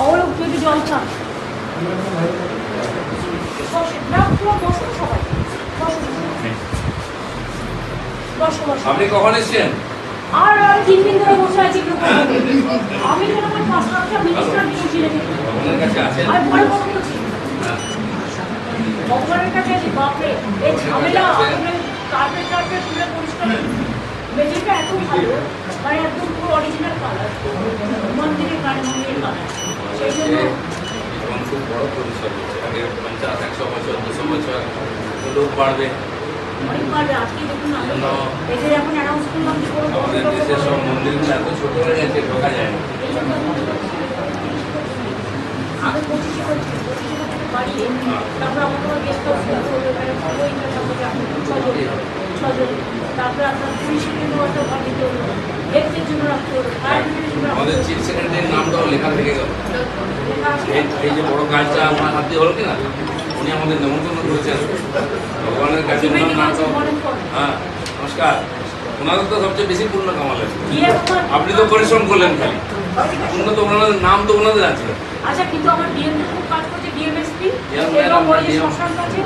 অবলোক যদি জল খান বসে, না, তোমরা বসো না সবাই। বসো, বসো, বসো। আপনি কখন এসছেন আর আর তিন দিন ধরে বসে আছি। আমি যেন আমার মিনিস্টার আছেন পরে কথা বলছি। ভগবানের কাছে আছি বাপরে এই ঝামেলা আসলে কার্পেট তুলে পরিষ্কার মেঝেটা এত ভালো মানে একদম পুরো অরিজিনাল কালার মন্দিরের কালী মন্দিরের কালার সেই জন্য এবং খুব বড় পরিসর হচ্ছে আগে পঞ্চাশ একশো বছর দুশো বছর লোক বাড়বে আমাদের দেশের সব মন্দিরগুলো এত ছোট হয়ে গেছে ঢোকা যায় না। আগে পঁচিশে করছি তারপর আমাদের গেস্ট হাউস তারপরে আপনার হলো। হেলথের জন্য রাখতে হলো আমাদের চিফ সেক্রেটারির নামটাও লেখা থেকে গেল। এই যে বড় কাজটা আমার হাত হলো কিনা? উনি আমাদের নেমন্তন্ন করেছেন। ভগবানের কাছে হ্যাঁ নমস্কার। ওনাদের তো সবচেয়ে বেশি পূর্ণ কামালেন আপনি তো পরিশ্রম করলেন খালি। পূর্ণ তো ওনাদের নাম তো ওনাদের আছে। আচ্ছা কিন্তু আমার ডিএম খুব কাজ করছে ডিএমএসপি এবং ওই যে DM শ্মশান কাছে।